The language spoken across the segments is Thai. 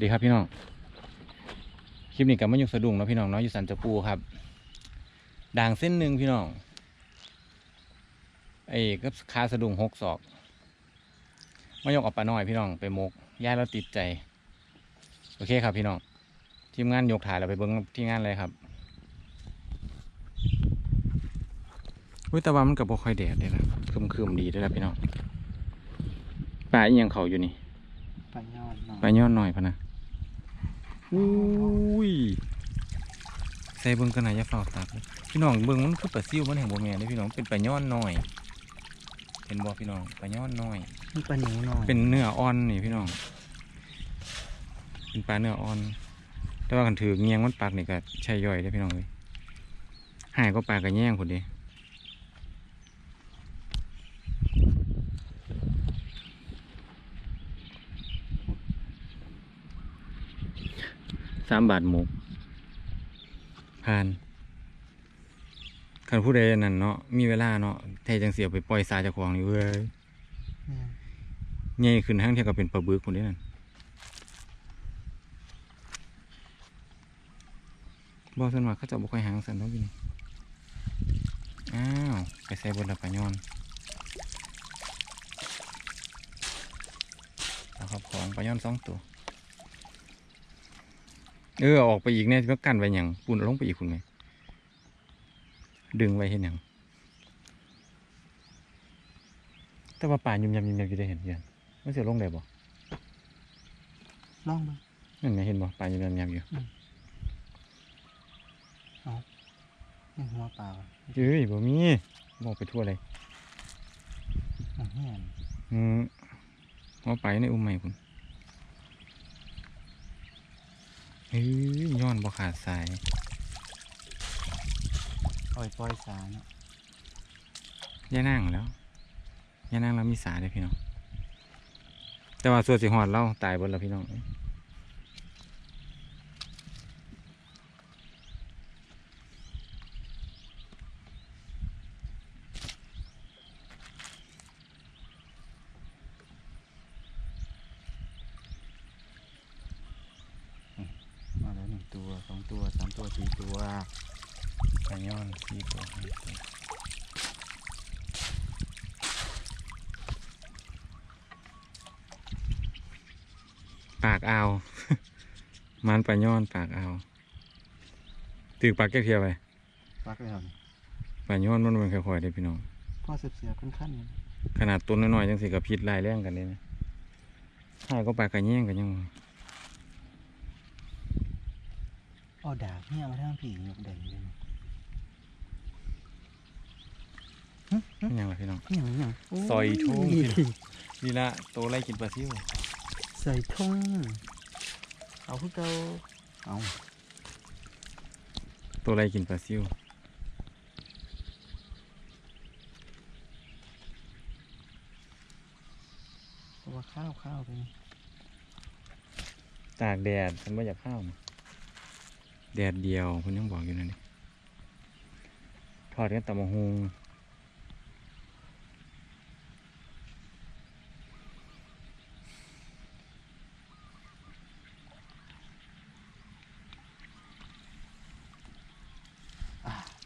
ดีครับพี่น้อง คลิปนี้กับมะยุกสะดุ้งเนาะพี่น้องเนาะอยู่สันจะปูครับ ด่างเส้นหนึ่งพี่น้อง ไอ้ก็คาสะดุ้งหกศอกมายกเออกปลาน้อยพี่น้องไปมกย่ายเราติดใจ โอเคครับพี่น้อง ทีมงานยกถ่ายเราไปเบิ้งที่งานเลยครับอุ้ยแต่ว่ามันกับบ่ค่อยแดดเลยนะคืมๆดีเลยนะพี่น้องปลาอีหยังเขาอยู่นี่ปัญญาหน่อยไปย้อนหน่อยพะนะ อุ้ยใส่เบิ้งกันหน่อยอย่าเฝ้าตักเลยพี่น้องเบิ้งมันคือปลาซิวมันแห่งบ่แม่นเด้อพี่น้องเป็นปลาย้อนน้อยเห็นบ่พี่น้องปลาย้อนน้อยมีปลาหนูหน่อยเป็นเนื้ออ่อนนี่พี่น้องเป็นปลาเนื้ออ่อน แต่ว่ากันถือเงียงมันปากนี่ก็ใช่ย่อยได้อพี่น้องเลยหายก็ปลากระแย่งคนเดี สามบาทหมกผ่านคันผู้ใดนั่นเนาะมีเวลาเนาะแทจังเสียไปปล่อยสาเจากของนี่เว้ยแม่นใหญ่ขึ้นทั้งเทียกับเป็นปลาบึกคนนี้นั่นบอกสันว่าเขาจะบุกไปหางสันต้องกินอ้าวไปใส่บนละปลาย้อนเอาครับของปลาย้อนสองตัว เออเอาออกไปอีกเนี่ยก็กันไว้อย่างปุ่นเอาลงไปอีกคุณไหมดึงไว้เห็นอย่างแต่ว่าป่ายุ่มยำยุ่มยำอยู่ได้เห็นเยันไม่เสียลงได้บ่ลองเบิ่งนั่นไงเห็นบ่ป่ายุ่มยำยำอยู่นี่หัวปลาเอ้ยบ่มีบอกไปทั่วเลยมันแห้งอืมเอาไปในอุ้มใหม่คุณเฮ้ยย้อนบ่ขาดสายปล่อยปล่อยสารย่านั่งแล้วย่านั่งแล้วมีสาเลยพี่น้อง แต่ว่าส่วนสิหอดเราตายเบนแล้วพี่น้อง มาแล้วหนึ่งตัวสองตัว สามตัวสี่ตัวปลาย้อนสี่ตัวห้าตัวปากอ่าวมันปลาย้อนปากอ่าวถือปากแก้วเทียวไปปักแล้วนี่ปลาย้อนมันเป็นค่อยๆเด้อพี่น้องพ่อเสียบเสียบขั้นขั้นๆนี่ขนาดต้นน้อยๆจังสิกับพิษลายแรงกันเลยนะถ้าก็ปลากระแย่งกันยัง เอาดาบเนี่ยมาทางผียกแดงเลยไม่ยังล่ะพี่น้องนี่อย่างนี้ซอยทุ่งนี่ละโตไล่กินปลาซิวใส่ทุ่งเอาคือเก่าเอาโตไล่กินปลาซิวเพราะว่าข้าวข้าวไปนี่ตากแดดฉันว่าอยากข้าวนะ แดดเดียวคุณยังบอกอยู่นั่นนี่ทอดกันตำมะฮุง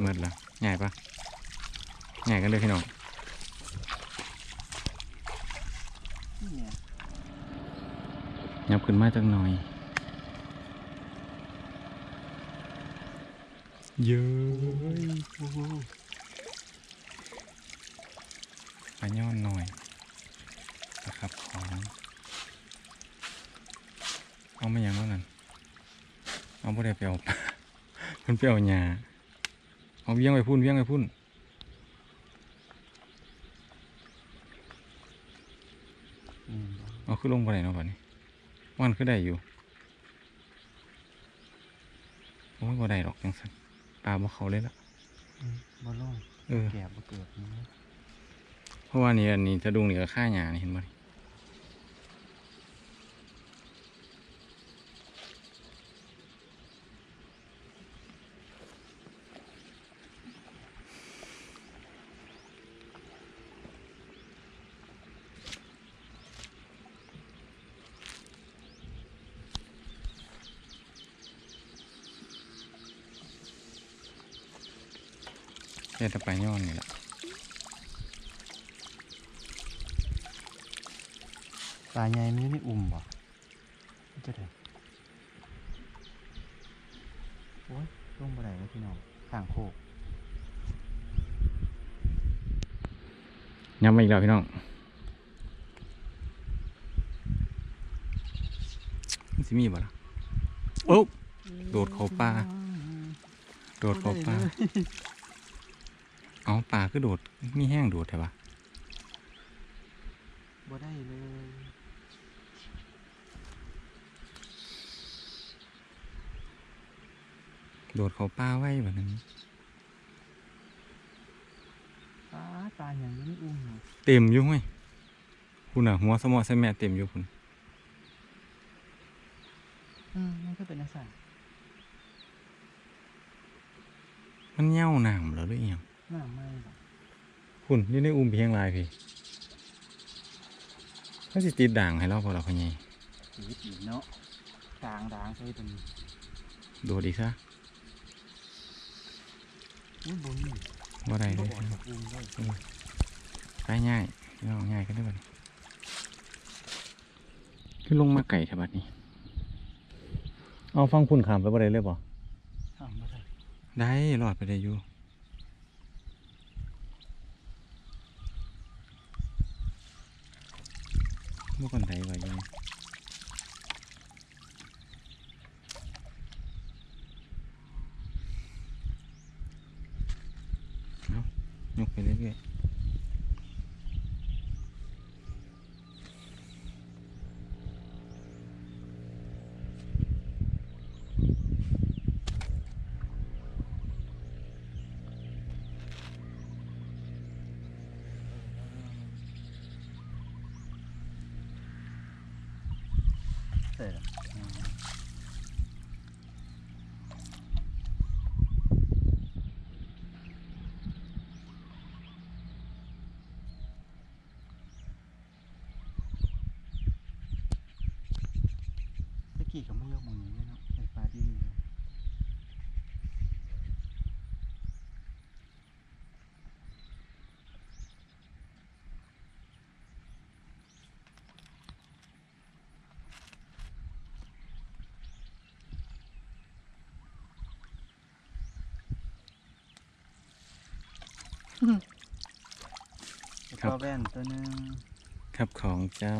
เมื่อละง่ายปะง่ายกันเลยพี่น้องเนี่ยยับขึ้นมาจักหน่อย เยอะปลาย่อนหน่อยนะครับของเอามาอย่างนั้นนั่นเอาบ่ได้ไปเอาปลาเพิ่นไปเอาหญ้าเอาเวียงไปพุ่นเวียงไปพุ่นเอาขึ้นลงไปไหนเนาะบัดนี้วันขึ้นได้อยู่โอ้ยบ่ได้ดอกจังสัน ปลาบ่เขาเลยละอืมบ่ลงเออแกบบ่เกิดนี่เพราะว่านี่อันนี้สะดุ้งนี่ก็ค่าหญ้านี่เห็นบ่นี่ แต่ตะปลาย้อนนี่แหละปลาใหญ่มันอยู่ในอุ่มบ่มันจะได้โอ้ยลงบ่ได้แล้วพี่น้องข้างโคกย้ำมาอีกแล้วพี่น้องมันสิมีบ่ล่ะโอ้โดดเข้าป่าโดดเข้าป่า เอาป่าคือโดดมีแห้งโดดใช่ปะบ่ได้เลยโดดเข้าป่าไว้แบบนั้นปลาปลาอย่างนี้อุ่มเนาะเต็มอยู่ห้ยคุณน่ะหัวสมอใส่แม่เต็มอยู่คุณอืมมันก็เป็นลักษณะมันเน่าหนามแล้วหรือยังห น้าไหม้บ่คุณนี่ในอุ้มเพียงลายพี่เขาสิติดด่างให้เราพอเราพะไงชีวิตอีกเนาะกลางด่างใช่เป็นโดดอีกซะอุ้ยบุญนี่ว่าได้เลบ่ยออกจากอุ่มเลยไปง่ายพี่น้องง่ายกันได้บัดนี้คือลงมาไก่แถวบัดนี้ เอาฟังคุณขามไปบ่ได้เลยบ่ทำบ่ได้ได้รอดไปได้อยู่ เมื่อก่อนไดว่ เสร็จแล้วตะกี้ก็ไม่ยกมองนี้เลยนะไอ้ปลาที่นี่เลย ครับตัวแว่นตัวหนึงครับของเจ้า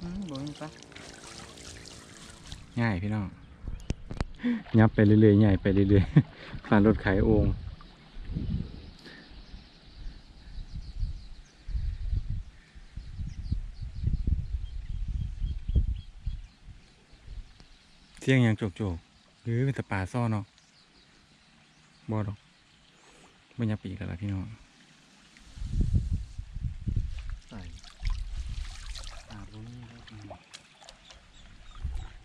อืมบ่มีปะ ง่ายพี่น้องยับไปเรื่อยๆใหญ่ไปเรื่อยๆผ่านรถขายโองเสียงยังโจกๆหรือเป็นตะปาซ่อเนาะบ่ดอกบ่ยับปีกแล้วล่ะพี่น้อง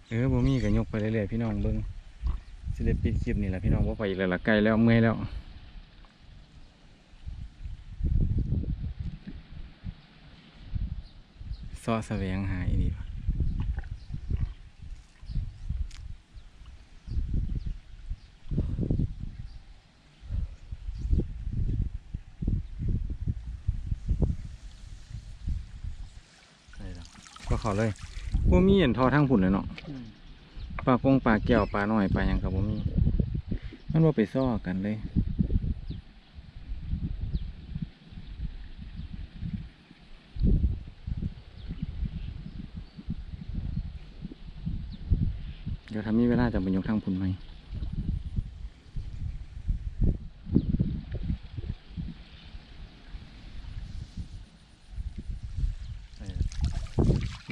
เออบ่มีก็ยกไปเรื่อยๆพี่น้องเบิ่งสิได้ปิดคลิปนี่แหละพี่น้องบ่าไปอีกแล้วละใกล้แล้วเมื่อยแล้วซอแสวงหาอีดีวะใส่แล้วก็เขาเลยบ่มีเห็นทอทั้งผุนเลยเนาะ ปลากงปลาแก้วปลาหน้อยปลาหยังกับบ่มีมันบ่าไปซ้อกันเลยเดี๋ยวถ้ามีเวลาจะไปยกทางพุ่นไหมใส่แล้ว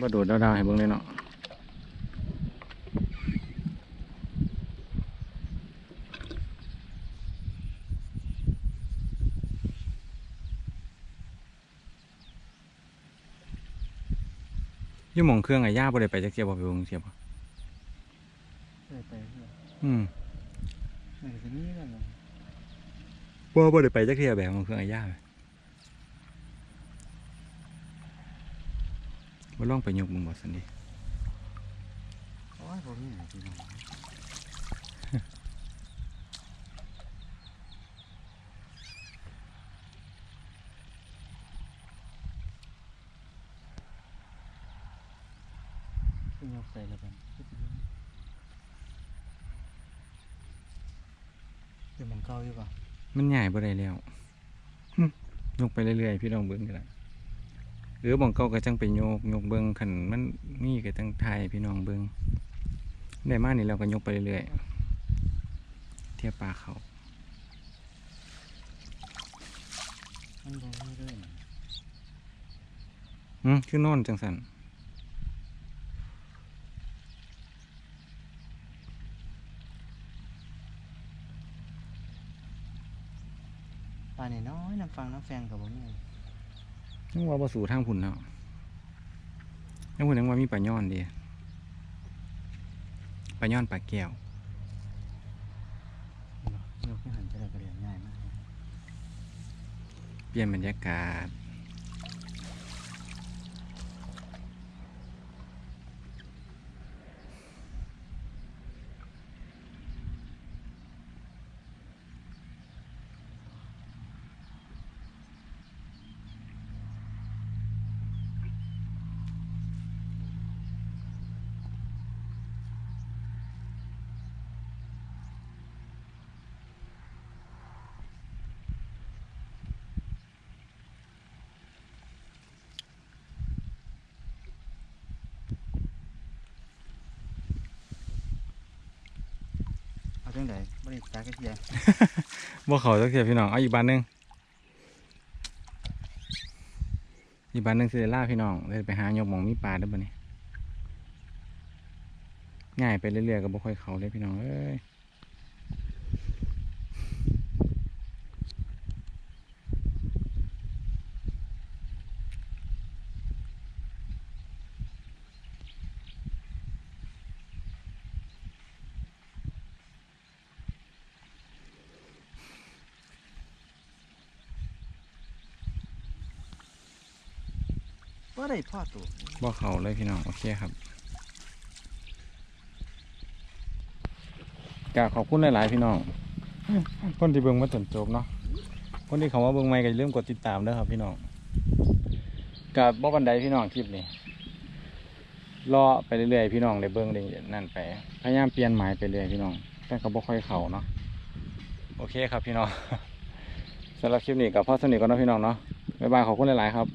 บ่โดดดาวๆให้เบิ่งเลยเนาะ อ ยู่หมองเครื่องไอ้ย่าบ่ได้ไปจักเที่ยวบ่ไปเบิ่งเที่ยวบ่เคยไปเพื่ออืมมันก็จะมีกันเลยบ่บ่ได้ไปจักเที่ยวแบบหมองเครื่องไอ้ย่าเลยบ่ลองไปยกมึงบ่ซั่นดิโอ้ยผมนี่พี่น้องเป็นยกใส่แล้วกันเป็นหมองเก่าอยู่ป่ะมันใหญ่บ่ได้แล้วหึยกไปเรื่อยๆพี่ลองเบิ่งก็ได้หรือหมองเก่าก็จังไปยกยกเบิ่งคันมันมีก็จังถ่ายให้พี่น้องเบิ่งได้มานี่เราก็ยกไปเรื่อยๆเทียบปลาเขามันบ่มีเลยอืมคือนอนจังซั่น ปลาน้อยๆน้ำ ฟังน้ำแฟงกับผมนี่ยังว่าบ่สู่ทางพุ่นเนาะยังพุ่นยังว่ามีปลาย้อนเดีปลาย้อนปลาแก้วยกที่หันจะได้กระเดียนง่ายมากเปลี่ยนบรรยากาศ จังไดบริจาคกระเทียบ่เขาจักเทียพี่น้องเอาอีกบานหนึงอีกบานหนึงสิได้ล่าพี่น้องเลยไปหายกหมองมีปลาเด้อบัดนี้ง่ายไปเรื่อยๆก็บ่ค่อยเขาเลยพี่น้องเอ้ย ได้พ่อตัวบ่เขาเลยพี่น้อง โอเคครับกขอบคุณหลาย ๆ พี่น้องคนที่เบิ่งมาจนจบเนาะคนที่เขามาเบิ่งใหม่ก็อย่าลืมกดติดตามเด้อครับ พี่น้องกับบ่บันไดพี่น้องคลิปนี้รอไปเรื่อยๆพี่น้องได้เบิ่งได้นั่นไปพยายามเปลี่ยนหมายไปเรื่อยพี่น้อง แต่ก็บ่ค่อยเข้าเนาะโอเคครับพี่น้องสำหรับคลิปนี้กับพ่อสนิทกันนะพี่น้องเนาะบ๊ายบายขอบคุณหลาย ๆ ครับ